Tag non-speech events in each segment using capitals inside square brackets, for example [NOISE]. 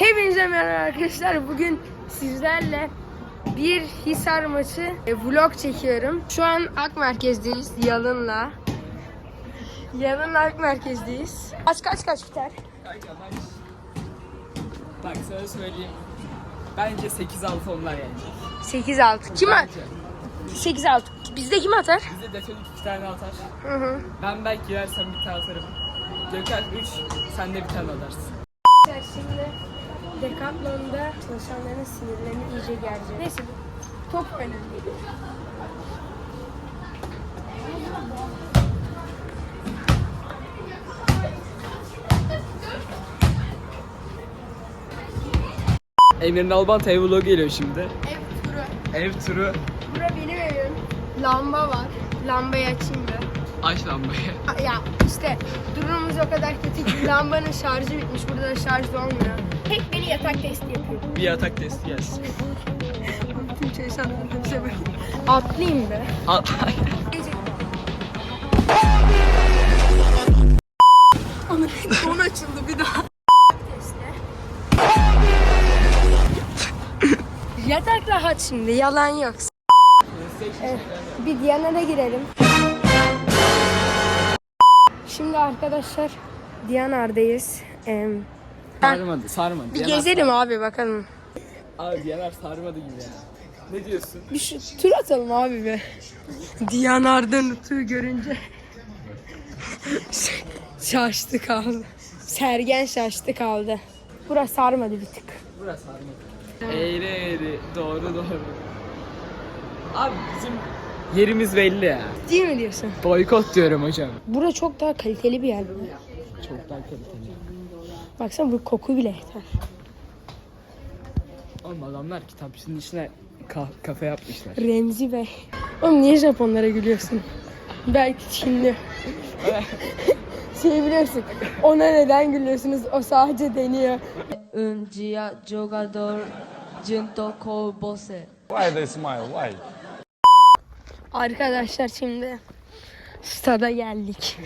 Hepinize merhaba arkadaşlar. Bugün sizlerle bir Hisar maçı e, vlog çekiyorum. Şu an Ak Merkez'deyiz Yalın'la. Yalın'la Ak Merkez'deyiz. Kaç kaç kaç biter? Kanka maç. Bak sana söyleyeyim. Bence 8-6 onlar yani. 8-6. Kim at? Bence. 8-6. Bizde kim atar? Bizde Detonik 2 tane atar. Hı hı. Ben belki girersem bir tane atarım. Gökhan 3, sen de bir tane atarsın. Şimdi Decathlon'da çalışanların sinirlerini iyice gerecek. Neyse top önemli. Emir'in Alban ev vlogu geliyor şimdi. Ev turu. Ev turu. Bura benim evim. Lamba var. Lambayı açayım bir. Aç lambayı. Ya işte durumumuz o kadar kötü ki [LAUGHS] lambanın şarjı bitmiş. Burada da şarj da olmuyor. Tek beni yatak testi yapıyor. Bir yatak testi gelsin. Bütün çalışanların hepsi böyle. Atlayayım be. Onu konu açıldı bir daha. Yatak rahat şimdi yalan yok. Evet, bir Diyana'da girelim. Şimdi arkadaşlar Diyanar'dayız. Ee, sarmadı, sarmadı. bir gezelim abi bakalım. Abi Diyanar sarmadı gibi ya. Ne diyorsun? Bir şu tur atalım abi be. Diyanar'da Nutuk'u görünce [LAUGHS] şaştı kaldı. Sergen şaştı kaldı. Burası sarmadı bir tık. Burası sarmadı. Eğri eğri, doğru doğru. Abi bizim yerimiz belli ya. Değil mi diyorsun? Boykot diyorum hocam. Bura çok daha kaliteli bir yer. Çok daha kaliteli. Baksana bu koku bile yeter. Oğlum adamlar kitapçının içine ka- kafe yapmışlar. Remzi Bey. Oğlum niye Japonlara gülüyorsun? Belki Çinli. [LAUGHS] şey biliyorsun. Ona neden gülüyorsunuz? O sadece deniyor. dia jogador junto você. Why they smile? Why? Arkadaşlar şimdi stada geldik.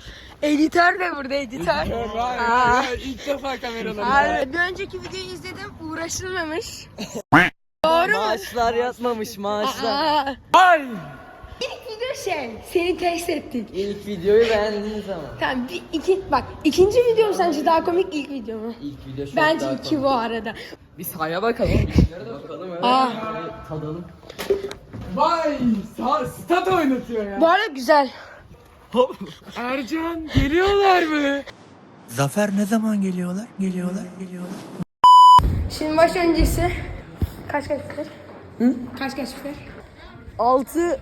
Editör de burada editör. Aa. İlk defa kameralar. Abi, bir önceki videoyu izledim uğraşılmamış. [LAUGHS] Doğru mu? Maaşlar yatmamış maaşlar. Aa. Ay! İlk video şey seni test ettik. İlk videoyu beğendiniz ama. Tamam bir, iki, bak ikinci video mu sence daha komik ilk video mu? İlk video çok Bence daha iki bu arada. Bir sahaya bakalım. Bakalım evet. Aa. Tadalım. Vay! Stat oynatıyor ya. Bu arada güzel. Ercan geliyorlar mı? Zafer ne zaman geliyorlar? Geliyorlar, geliyorlar. Şimdi maç öncesi kaç kaç biter? Hı? Kaç kaç biter? 6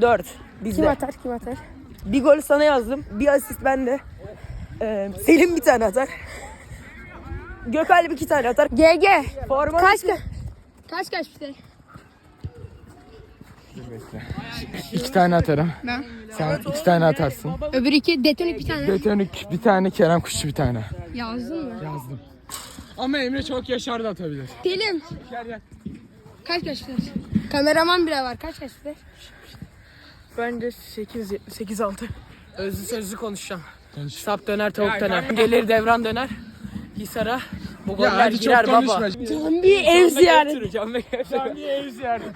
4 Kim bizde. atar kim atar? Bir gol sana yazdım. Bir asist bende. Ee, Selim bir tane atar. Gökalp iki tane atar. GG. Forma Kaç kaç? Kaç kaç biter? İki tane atarım. Ben. Sen iki tane atarsın. Öbür iki detonik bir tane. Detonik bir tane, Kerem Kuşçu bir tane. Yazdın mı? Yazdım. Ama Emre çok yaşar da atabilir. Selim. Kaç kaç biter? Kameraman bile var. Kaç biter? Bence 8 8 6. Özlü sözlü konuşacağım. Sap döner, tavuk döner. Gelir devran döner. Hisar'a bu goller girer baba. Can bir ev ziyareti. Can bir ev ziyareti.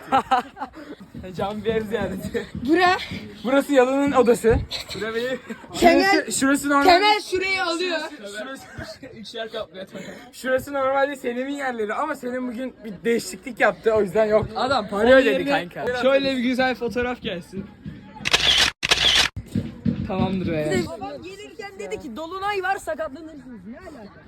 Can bir ev ziyareti. Bura. Burası Yalın'ın odası. Bura benim. Temel. Şurası normal. Temel şurayı alıyor. Şurası üçer kaplıyor. Şurası normalde Selim'in yerleri ama Selim bugün bir değişiklik yaptı o yüzden yok. Adam Para ödedi kanka. Şöyle bir güzel fotoğraf gelsin. Tamamdır be. Babam gelirken dedi ki dolunay var sakatlanırsınız. Ne alaka?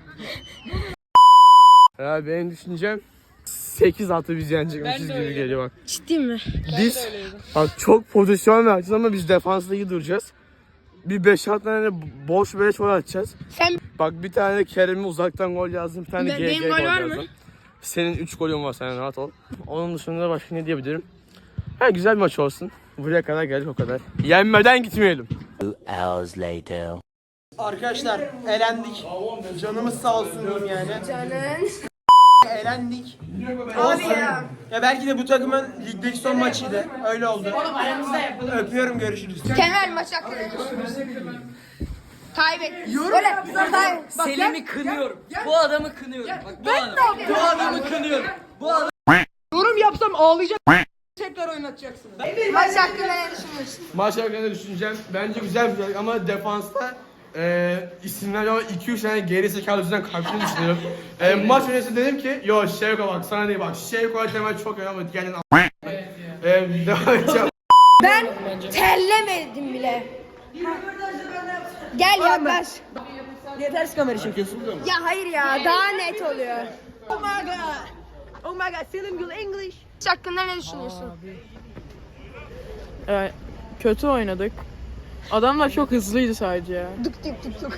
Ya benim düşüncem 8 6 biz yenecekmişiz gibi geliyor bak. Ciddi mi? Biz bak çok pozisyon vereceğiz ama biz defansla iyi duracağız. Bir 5-6 tane boş 5 gol atacağız. Sen Bak bir tane Kerem'e uzaktan gol yazdım. Bir tane Ben- GG benim gol gol var mı? yazdım. Senin 3 golün var sen rahat ol. Onun dışında başka ne diyebilirim? Ha, güzel bir maç olsun. Buraya kadar geldik o kadar. Yenmeden gitmeyelim. Arkadaşlar elendik. Canımız sağ olsun diyeyim yani. Elendik. Abi ya. Ya belki de bu takımın ligdeki son maçıydı. Öyle oldu. Öpüyorum görüşürüz. Temel maç hakkında. Kaybet. Böyle. Kay- Selim'i kınıyorum. Bu adamı kınıyorum. Bak bu adamı. Bu adamı kınıyorum. Bu adamı Yorum yapsam ağlayacak. Tekrar oynatacaksın. Maç hakkında ne düşünüyorsun? Maç hakkında düşüneceğim. Bence güzel bir şey ama defansta e, isimler o 2-3 tane geri zekalı yüzünden kalktığını düşünüyorum. E, maç öncesi dedim ki yo Şevko bak sana değil bak Şevko Temel çok ama diğerinin a**. E, devam edeceğim. Ben terlemedim bile. Gel yaklaş. Niye ters kamera çekiyorsun? Ya hayır ya daha net oluyor. Oh my god. Oh my god, Selim Gül English. Hakkında ne düşünüyorsun? Evet, kötü oynadık. Adamlar çok hızlıydı sadece ya. Duk duk duk duk.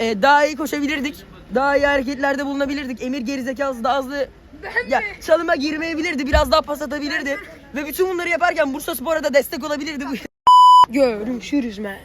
Ee, daha iyi koşabilirdik. Daha iyi hareketlerde bulunabilirdik. Emir gerizekalısı daha hızlı ya, çalıma girmeyebilirdi. Biraz daha pas atabilirdi. Ve bütün bunları yaparken Bursa Spor'a da destek olabilirdi. Görüşürüz men.